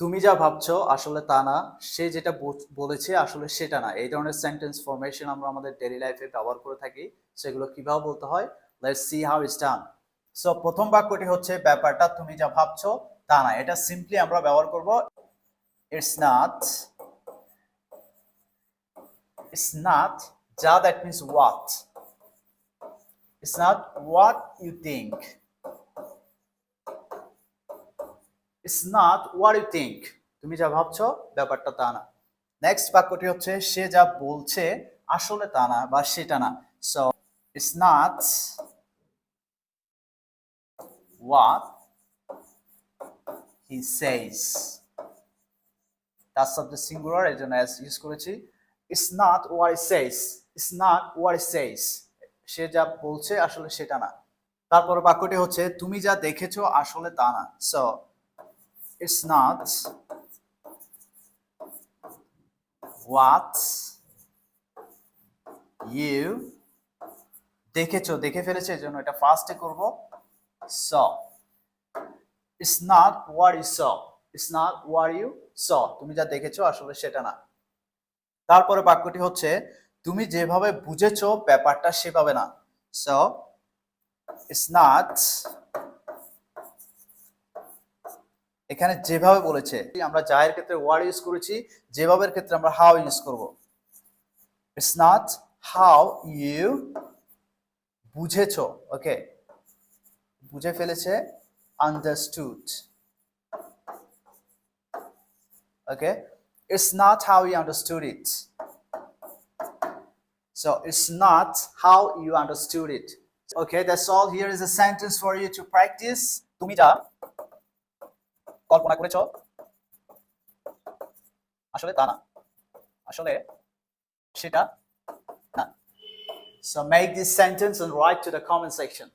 তুমি যা ভাবছ আসলে তা না, সে যেটা বলেছে আসলে সেটা না। এই ধরনের সেন্টেন্স ফরমেশন আমরা আমাদের ডেইলি লাইফে ব্যবহার করে থাকি, সেগুলো কীভাবে বলতে হয়? Let's see how it's done so প্রথম বাক্যটি হচ্ছে, ব্যাপারটা তুমি যা ভাবছ তা না। এটা সিম্পলি আমরা ব্যবহার করব ইটস নট ইটস নট যা that means what it's not what you think it's not what you think তুমি যা ভাবছ, ব্যাপারটা তা না। নেক্সট বাক্যটি হচ্ছে, সে যা বলছে, আসলে তা না বা সেটা না। So it's not what he says তার সাবজেক্ট সিঙ্গুলার এর জন্য as ইউজ করেছি। It's not what he says it's not what he says সে যা বলছে, আসলে সেটা না। তারপর বাক্যটি হচ্ছে, তুমি যা দেখেছ, আসলে তা না। So it's not what you দেখেছ, দেখে ফেলেছে, এই জন্য এটা ফার্স্টে করব। Saw it's not what you saw, it's not what you saw তুমি যা দেখেছ, আসলে সেটা না। তারপরে বাক্যটি হচ্ছে, তুমি যেভাবে বুঝেছ, ব্যাপারটা সেভাবে না। So, it's not এখানে যেভাবে বলেছে আমরা যায়ের ক্ষেত্রে ওয়ার্ড ইউজ করেছি যেভাবের ক্ষেত্রে আমরা হাউ ইউজ করব ইটস নট হাউ ইউ বুঝেছ ওকে বুঝে ফেলেছে understood okay it's not how you understood it So it's not how you understood it. Okay, that's all. Here is a sentence for you to practice. তুমি যা কল্পনা করেছ আসলে তা না আসলে সেটা না So make this sentence and write to the comment section.